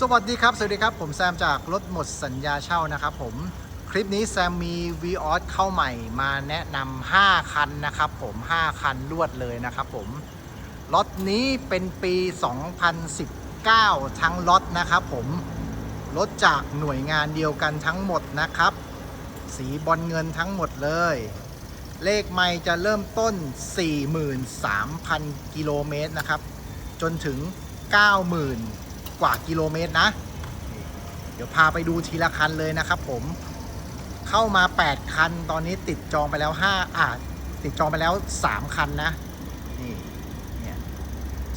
สวัสดีครับ สวัสดีครับ ผมแซมจากรถหมดสัญญาเช่านะครับผม คลิปนี้แซมมี v ีออสเข้าใหม่มาแนะนำ5คันนะครับผม 5 คันรวดเลยนะครับผม รถนี้เป็นปี 2019 ทั้งรถนะครับผม รถจากหน่วยงานเดียวกันทั้งหมดนะครับ สีบอลเงินทั้งหมดเลย เลขไม่จะเริ่มต้น 43,000 กิโลเมตรนะครับ จนถึง 90,000 กว่ากิโลเมตรนะ เดี๋ยวพาไปดูทีละคันเลยนะครับผมเข้ามา 8 คัน ตอนนี้ติดจองไปแล้ว 5 อ่า ติดจองไปแล้ว 3 คันนะ นี่เนี่ย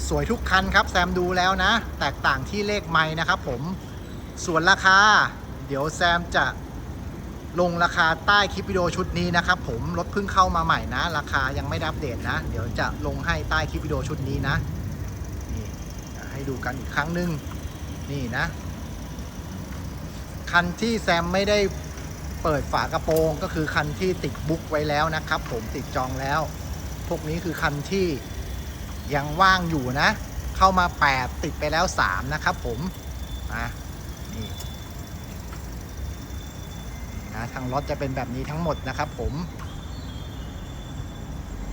สวยทุกคันครับ แซมดูแล้วนะ แตกต่างที่เลขไม้นะครับผม ส่วนราคา เดี๋ยวแซมจะลงราคาใต้คลิปวิดีโอชุดนี้นะครับผม รถเพิ่งเข้ามาใหม่นะ ราคายังไม่ได้อัปเดตนะ เดี๋ยวจะลงให้ใต้คลิปวิดีโอชุดนี้นะ นี่ให้ดูกันอีกครั้งหนึ่ง นี่นะ คันที่แซมไม่ได้เปิดฝากระโปรงก็คือคันที่ติดบุ๊กไว้แล้วนะครับ ผมติดจองแล้ว พวกนี้คือคันที่ยังว่างอยู่นะ เข้ามา 8 ติดไปแล้ว 3 นะครับผมนะนี่นะทางรถจะเป็นแบบนี้ทั้งหมดนะครับผม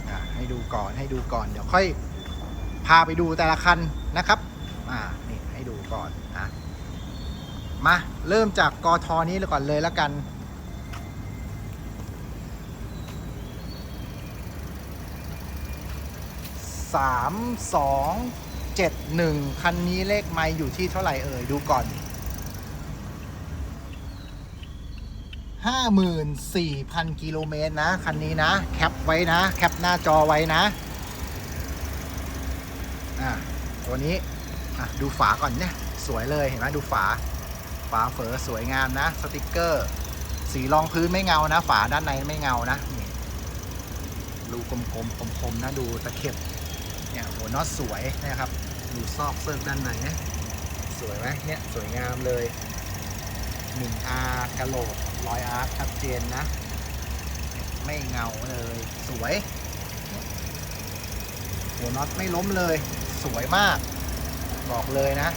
อะให้ดูก่อนให้ดูก่อนเดี๋ยวค่อยพาไปดูแต่ละคันนะครับ อ่า นี่ให้ดูก่อน มา เริ่มจากกอทอนี้ก่อนเลยแล้วกัน สามสองเจ็ดหนึ่งคันนี้เลขไม่อยู่ที่เท่าไหร่เอ่ย ดูก่อนห้าหมื่นสี่พันกิโลเมตรนะ คันนี้นะ แคปไว้นะ แคปหน้าจอไว้นะ อะ ตัวนี้ อะ ดูฝาก่อนเนี่ย สวยเลยเห็นไหมดูฝา ฝาเฝอสวยงามนะ สติกเกอร์ สีรองพื้นไม่เงานะ ฝาด้านในไม่เงานะนี่รูกลมๆคมๆนะดูตะเข็บเนี่ยหัวน็อตสวยนะครับ ดูซอกเซิร์ฟด้านในนะสวยไหมเนี่ยสวยงามเลยหนึ่งอากระโหลกรอยอาร์คชัดเจนนะ ไม่เงาเลย สวย หัวน็อตไม่ล้มเลย สวยมาก บอกเลยนะ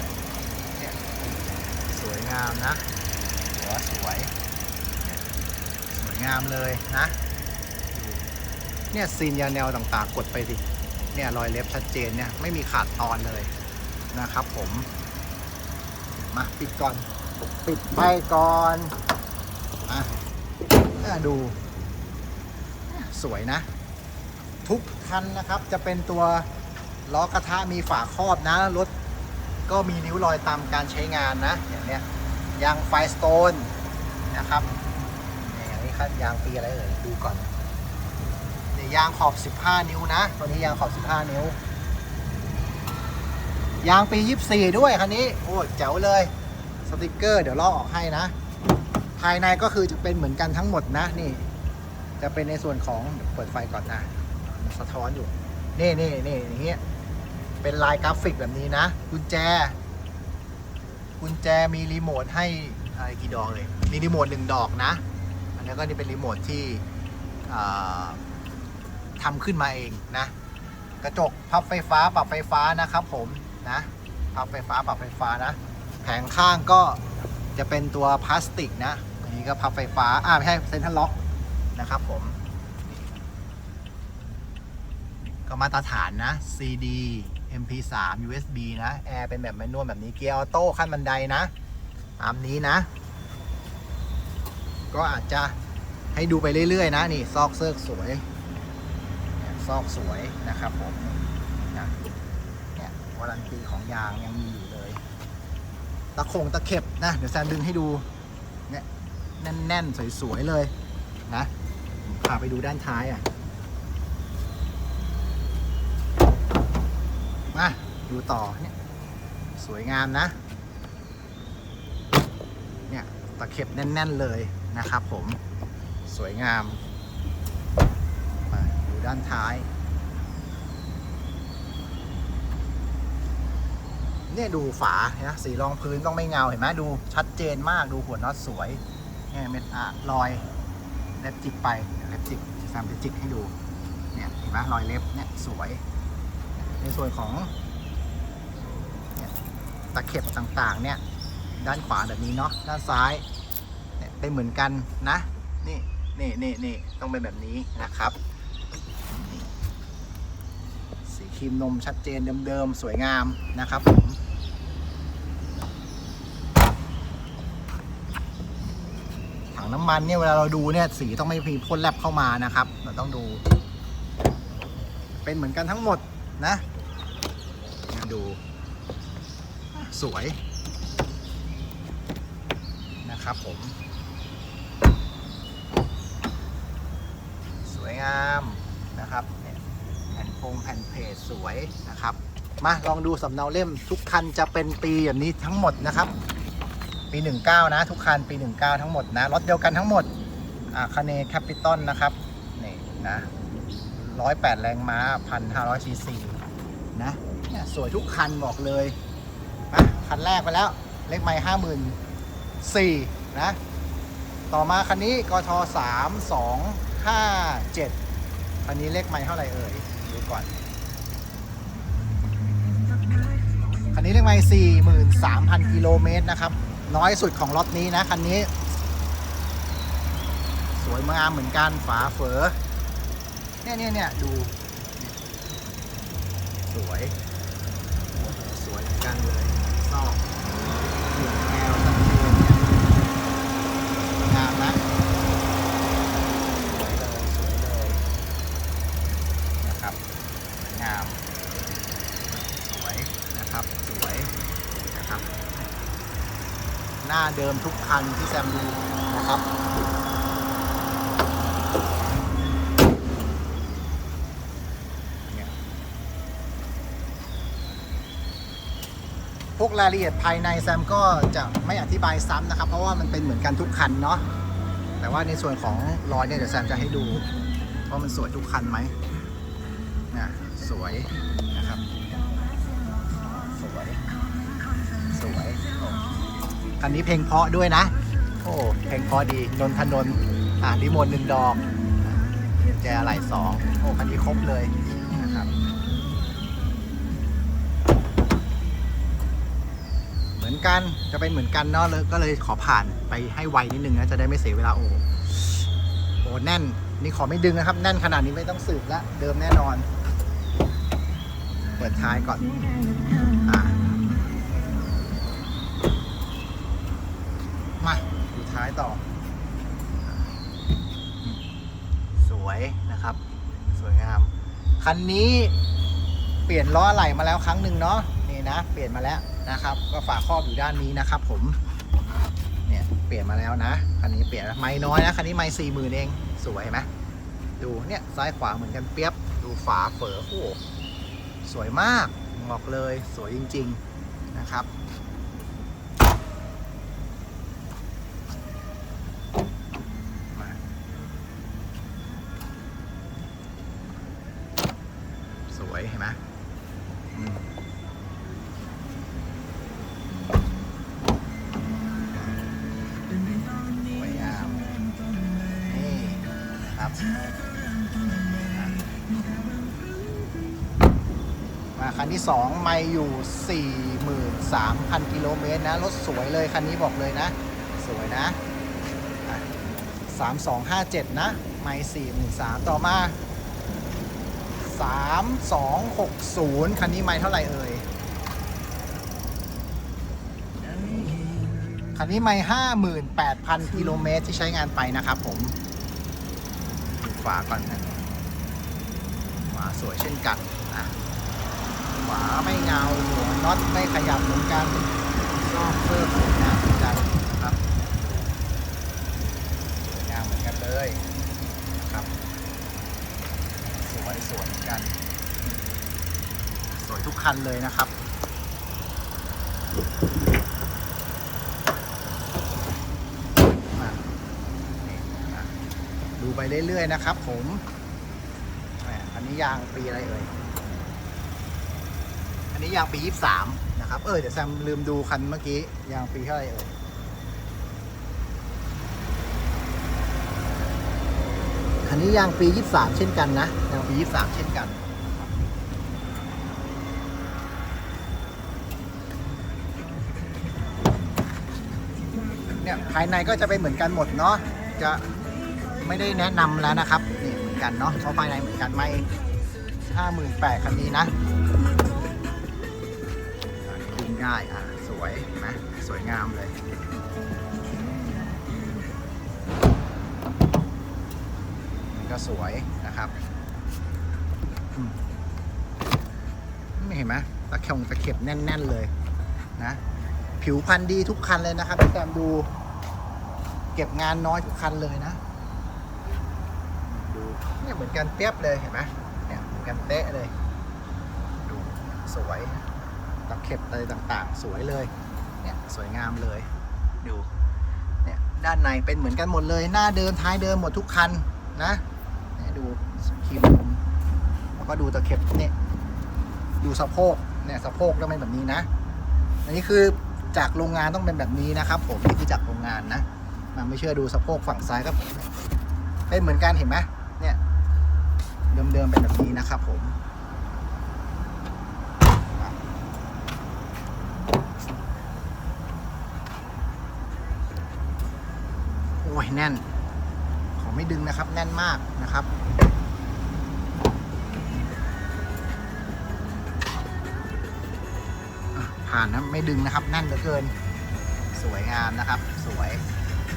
วยงามนะ หัวสวย สวยงามเลยนะ เนี่ยซีนยาแนวต่างๆ กดไปสิ เนี่ยรอยเล็บชัดเจนเนี่ยไม่มีขาดตอนเลยนะครับผม มาปิดก่อน ปิดไปก่อนมาดูสวยนะ ทุกคันนะครับจะเป็นตัวล้อกระทะมีฝาครอบนะรถ ก็มีนิ้วรอยตามการใช้งานนะอย่างเนี้ยยางไฟสโตนนะครับอย่างนี้ครับยางปีอะไรเอ่ยดูก่อนเนี่ยยางขอบ 15 นิ้วนะตัวนี้ยางขอบ 15 นิ้ว ยางปี 24 ด้วยคันนี้โอ้ยแจ๋วเลยสติกเกอร์เดี๋ยวลอกออกให้นะ ภายในก็คือจะเป็นเหมือนกันทั้งหมดนะนี่ จะเป็นในส่วนของเปิดไฟก่อนนะสะท้อนอยู่ นี่นี่นี่อย่างเงี้ย เป็นลายกราฟิกแบบนี้นะ กุญแจ กุญแจมีรีโมทให้อะไรกี่ดอกเลย มีรีโมทหนึ่งดอกนะ อันนี้ก็นี่เป็นรีโมทที่อ่าทำขึ้นมาเองนะ กระจกพับไฟฟ้าปรับไฟฟ้านะครับผมนะพับไฟฟ้าปรับไฟฟ้านะ แผงข้างก็จะเป็นตัวพลาสติกนะ อันนี้ก็พับไฟฟ้า อ่าไม่ใช่เซ็นทรัลล็อกนะครับผม ก็มาตรฐานนะ CD MP3 USB นะ แอร์เป็นแบบแมนนวลแบบนี้ เกียร์ออโต้ขั้นบันไดนะ ตามนี้นะ ก็อาจจะให้ดูไปเรื่อยๆ นะ นี่ ซอกเซิร์กสวย ซอกสวยนะครับผมนะเนี่ยวารันตีของยางยังมีอยู่เลย ตะคงตะเข็บนะ เดี๋ยวแซมดึงให้ดู เนี่ย แน่นๆ สวยๆ เลยนะ พาไปดูด้านท้ายอะ มาดูต่อเนี่ยสวยงามนะ เนี่ยตะเข็บแน่น ๆ เลยนะครับผมสวยงามมาดูด้านท้าย เนี่ยดูฝานะสีรองพื้นต้องไม่เงาเห็นไหมดูชัดเจนมากดูหัวน็อตสวยเนี่ยเม็ดอะรอยเล็บจิกไปเล็บจิกจะทำจะจิกให้ดูเนี่ยเห็นไหมรอยเล็บเนี่ยสวย ในส่วนของตะเข็บต่างๆ เนี่ย ด้านขวาแบบนี้เนาะ ด้านซ้ายเนี่ยเป็นเหมือนกันนะ นี่นี่นี่นี่ต้องเป็นแบบนี้นะครับ สีครีมนมชัดเจนเดิมๆ สวยงามนะครับผมถังน้ำมันเนี่ยเวลาเราดูเนี่ยสีต้องไม่มีพ่นแลบเข้ามานะครับ เราต้องดู เป็นเหมือนกันทั้งหมดนะ ดูสวยนะครับผม สวยงามนะครับแผ่นโครงแผ่นเพจสวยนะครับ มาลองดูสำเนาเล่มทุกคันจะเป็นปีแบบนี้ทั้งหมดนะครับ ปี 19 นะ ทุกคันปี 19 ทั้งหมดนะรถเดียวกันทั้งหมดอาคาเนแคปิตอลนะครับนี่นะ108แรงม้า1,500ซีซีนะ สวยทุกคันบอกเลยมาคันแรกไปแล้ว เลขไม้ห้าหมื่นสี่นะ ต่อมาคันนี้กทสามสองห้าเจ็ดคันนี้เลขไม้เท่าไหร่เอ่ย ดูก่อน คันนี้เลขไม้สี่หมื่นสามพันกิโลเมตรนะครับ น้อยสุดของล็อตนี้นะ คันนี้ สวยงามเหมือนกันฝาเฝอเนี่ยเนี่ยเนี่ยดู สวย กันเลยซอกเหลืองแก้วชัดเจนเนี่ยงามนะสวยเลยสวยเลยนะครับงามสวยนะครับสวยนะครับ หน้าเดิมทุกคันที่แซมดูนะครับ เนี่ย พ วกรายละเอียดภายในแซมก็จะไม่อธิบายซ้ำนะครับ เพราะว่ามันเป็นเหมือนกันทุกคันเนาะแต่ว่าในส่วนของรอยเนี่ยเดี๋ยวแซมจะให้ดูว่ามันสวยทุกคันไหมนะสวยนะครับ สวยสวยอ้คันนี้เพลงเพาะด้วยนะ โอ้เพลงเพราะดีนนทนนอ่าดิโมนหนึ่งดอกแจอะไหล่สองโอ้คันนี้ครบเลยนะครับ เหมือน กันจะเป็นเหมือนกันเนาะเลยก็เลยขอผ่านไปให้ไวนิดนึงนะจะได้ไม่เสียเวลาโอ้โหแน่นนี่ขอไม่ดึงนะครับ แน่นขนาดนี้ไม่ต้องสืบละเดิมแน่นอน เปิดท้ายก่อนอะมาดูท้ายต่อ สวยนะครับ สวยงาม คันนี้เปลี่ยนล้อไหล่มาแล้วครั้งหนึ่งเนาะนี่นะ เปลี่ยนมาแล้ว นะครับ ก็ฝาครอบอยู่ด้านนี้นะครับ ผม เนี่ยเปลี่ยนมาแล้วนะคันนี้เปลี่ยนไม้น้อยนะคันนี้ไม้สี่หมื่นเองสวยไหมดูเนี่ยซ้ายขวาเหมือนกันเปียบดูฝาเฝอโอ้สวยมากบอกเลยสวยจริง ๆนะครับ 2 ไม่อยู่ 43,000 กิโลเมตรนะ รถสวยเลย คันนี้บอกเลยนะ สวยนะอะ3257 นะ ไม่43,000ต่อมา 3260 คันนี้ไม่เท่าไหร่เอ่ย คันนี้ไม่58,000 กิโลเมตรที่ใช้งานไปนะครับผมดูฝาก่อนนะฝาสวยเช่นกัน ฝาไม่เงาหัวน็อตไม่ขยับเหมือนกันซอกเพิ่มสวยงามเหมือนกันนะครับสวยงามเหมือนกันเลยครับสวยสวยเหมือนกัน สวยทุกคันเลยนะครับมาดูไปเรื่อยๆนะครับผม อันนี้ยางปีอะไรเอ่ย นี้ยางปี 23 นะครับ เออเดี๋ยวแซมลืมดูคันเมื่อกี้ ยางปีเท่าไหร่เอ่ยคันนี้ยางปี 23 เช่นกันนะ ยางปี 23 เช่นกันเนี่ยภายในก็จะเป็นเหมือนกันหมดเนาะจะไม่ได้แนะนำแล้วนะครับนี่เหมือนกันเนาะเพราะภายในเหมือนกันไม่ห้าหมื่นแปดคันนี้นะ ง่ายอะสวยเห็นไหมสวยงามเลย นี่ก็สวยนะครับอืมนี่เห็นไหมตะเข็บตะเข็บแน่น ๆ เลยนะ ผิวพันธุ์ดีทุกคันเลยนะครับพี่แตมดู เก็บงานน้อยทุกคันเลยนะ ดูเนี่ยเหมือนกันเปียบเลยเห็นไหมเนี่ยเหมือนกันเป๊ะเลย ดูสวย ตะเข็บอะไรต่างๆ สวยเลยเนี่ยสวยงามเลยดูเนี่ยด้านในเป็นเหมือนกันหมดเลย หน้าเดิมท้ายเดิมหมดทุกคันนะเนี่ยดูครีมนมแล้วก็ดูตะเข็บเนี่ยดูสะโพกเนี่ยสะโพกต้องเป็นแบบนี้นะ อันนี้คือจากโรงงานต้องเป็นแบบนี้นะครับ ผมนี่คือจากโรงงานนะมาไม่เชื่อดูสะโพกฝั่งซ้ายก็เป็นเหมือนกันเห็นไหมเนี่ยเดิมๆเป็นแบบนี้นะครับผม อ้ยแน่น ขอไม่ดึงนะครับ แน่นมากนะครับผ่านนะไม่ดึงนะครับแน่นเหลือเกิน สวยงามนะครับ สวย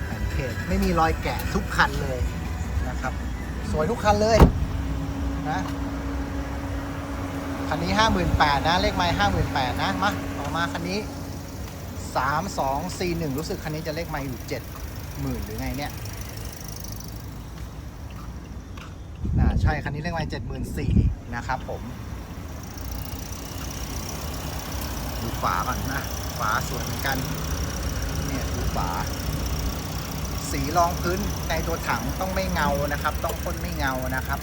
แผ่นเพจไม่มีรอยแกะทุกคันเลยนะครับ สวยทุกคันเลยนะคันนี้ห้าหมื่นแปดนะ เลขไม้ห้าหมื่นแปดนะ มา ต่อมาคันนี้สามสองสี่หนึ่งรู้สึกคันนี้จะเลขไม้อยู่เจ็ด หมื่นหรือไงเนี่ยน่าใช่คันนี้เรียกว่เจ็ดหมื่นสี่นะครับผม ดูฝาก่อนนะฝาสวยเหมือนกัน เนี่ยดูฝา สีรองพื้นในตัวถังต้องไม่เงานะครับ ต้องพ่นไม่เงานะครับ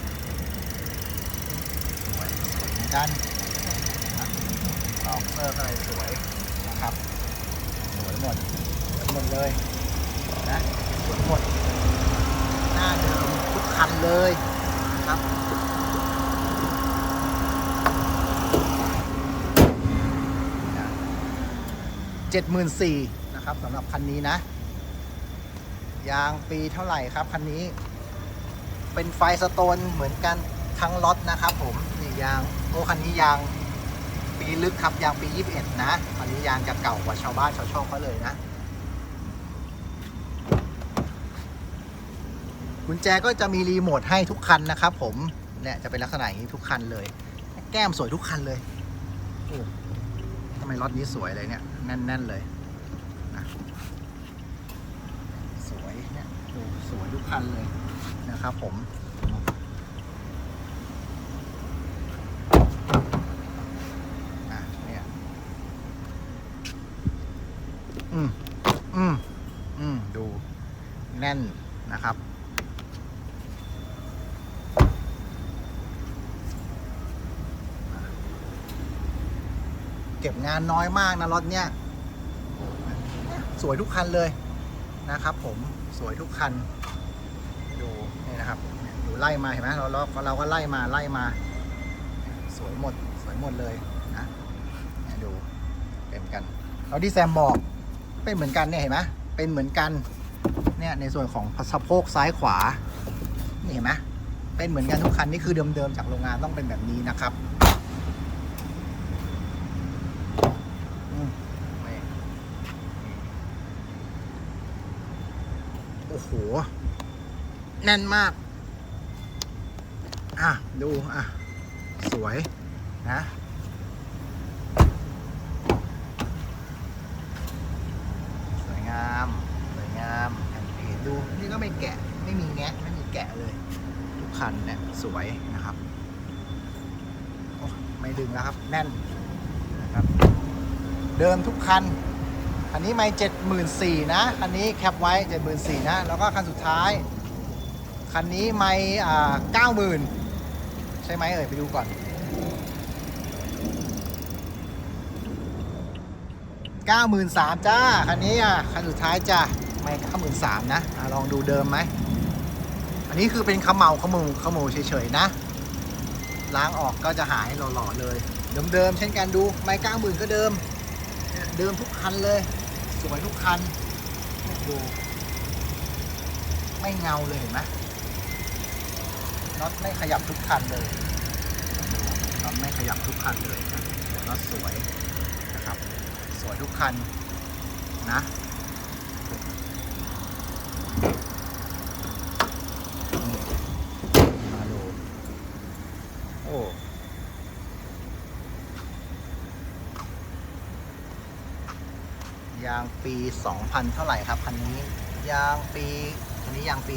สวยเหมือนกันออกเซอร์อะไรสวยนะครับสวยหมดสวยหมดเลย นะสวยหมดหน้าเดิมทุกคันเลยนะครับเจ็ดหมื่นสี่นะครับสำหรับคันนี้นะ ยางปีเท่าไหร่ครับคันนี้ เป็นไฟสโตนเหมือนกันทั้งล็อตนะครับผมนี่ยางโอ้คันนี้ยางปีลึกครับยางปี 21 นะคันนี้ยางจะเก่ากว่าชาวบ้านชาวช่องเขาเลยนะ กุญแจก็จะมีรีโมทให้ทุกคันนะครับผมเนี่ยจะเป็นลักษณะอย่างนี้ทุกคันเลย แก้มสวยทุกคันเลยโอ้ทำไมรถนี้สวยเลยเนี่ยแน่นๆเลยนะสวยเนี่ยดูสวยทุกคันเลยนะครับผมอะเนี่ยอืม อืม อืม ดู แน่นนะครับ ก็บงานน้อยมากนะรถเนี้ยสวยทุกคันเลยนะครับ ผมสวยทุกคัน ดูนี่นะครับดูไล่มาเห็นไหมเราเราเราก็ไล่มาไล่มา สวยหมดสวยหมดเลยนะนดูเป็นกันเราที่แซมบอกเป็นเหมือนกันเนี่ยเห็นไหมเป็นเหมือนกันเนี่ยในส่วนของสะโพกซ้ายขวานี่เห็นไหมเป็นเหมือนกันทุกคันนี่คือเดิมๆจากโรงงานต้องเป็นแบบนี้นะครับ อืมนี่โอ้โห แน่นมาก อะ ดู อะ สวยนะสวยงามสวยงามแผ่นเพจดู นี่ก็ไม่แกะ ไม่มีแงะ ไม่มีแกะเลย ทุกคันเนี่ยสวยนะครับโอ้ไม่ดึงแล้วครับ แน่นนะครับ เดิมทุกคัน คันนี้ไม่เจ็ดหมื่นสี่นะ คันนี้แคปไว้เจ็ดหมื่นสี่นะ แล้วก็คันสุดท้าย คันนี้ไม่เก้าหมื่นใช่ไหมเอ่ยไปดูก่อนเก้าหมื่นสามจ้า คันนี้อะ คันสุดท้ายจ้าไม่เก้าหมื่นสามนะอะลองดูเดิมไหม อันนี้คือเป็นขมเหลาขมูขมูเฉยๆนะ ล้างออกก็จะหายหล่อๆเลย เดิมๆเช่นกันดู ไม่เก้าหมื่นก็เดิม เดิมทุกคันเลย สวยทุกคันดูไม่เงาเลยเห็นไหมน็อตไม่ขยับทุกคันเลยน็อตไม่ขยับทุกคันเลยนะน็อตสวยนะครับ สวยทุกคันนะนี่มาดู โอ้ ยางปี 2000 เท่าไหร่ครับคันนี้ยางปีคันนี้ยางปี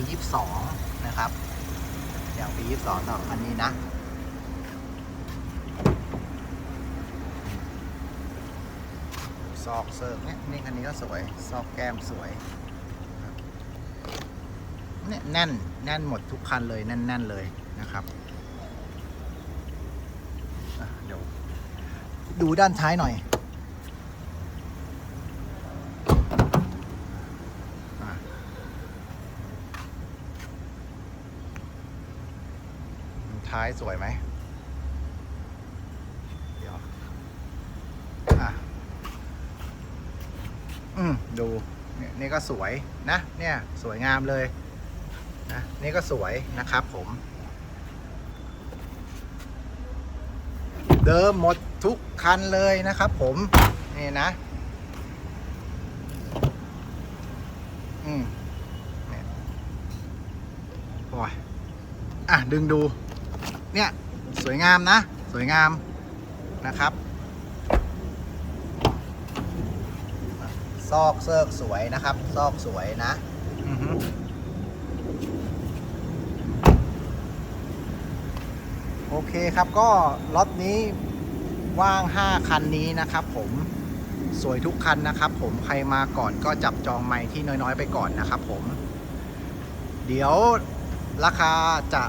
22 นะครับยางปี 22สำหรับคันนี้นะซอกเซิร์ฟเนี่ยนี่คันนี้ก็สวยซอกแก้มสวยเนี่ยแน่นแน่นหมดทุกคันเลยแน่นๆเลยนะครับเดี๋ยวดูด้านท้ายหน่อย ท้ายสวยไหม เดี๋ยว อะ อืม ดู เนี่ยนี่ก็สวยนะ เนี่ย สวยงามเลย นะ นี่ก็สวยนะครับผม เดิมหมดทุกคันเลยนะครับผม นี่นะ อืม เนี่ยโอ้ยอะ ดึงดู เนี่ยสวยงามนะ สวยงามนะครับ ซอกเซิกสวยนะครับ ซอกสวยนะโอเคครับก็ล็อตนี้ว่าง 5 คันนี้นะครับ ผมสวยทุกคันนะครับ ผมใครมาก่อนก็จับจองไม้ที่น้อยๆไปก่อนนะครับ ผม เดี๋ยวราคาจะ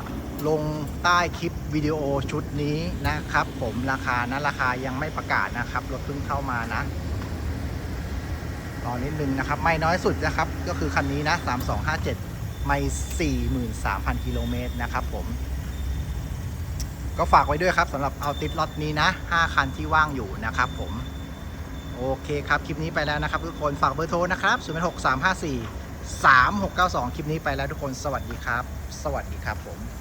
ลงใต้คลิปวิดีโอชุดนี้นะครับ ผมราคานะราคายังไม่ประกาศนะครับรถเพิ่งเข้ามานะรอนิดนึงนะครับ ไม่น้อยสุดนะครับ ก็คือคันนี้นะ 3257 ไม่ 43,000 กิโลเมตรนะครับผม ก็ฝากไว้ด้วยครับสำหรับเอาติดล็อตนี้นะ 5 คันที่ว่างอยู่นะครับผม โอเคครับ คลิปนี้ไปแล้วนะครับทุกคนฝากเบอร์โทรนะครับ 0 6 3 5 4 3 6 9 2 คลิปนี้ไปแล้วทุกคน สวัสดีครับ สวัสดีครับผม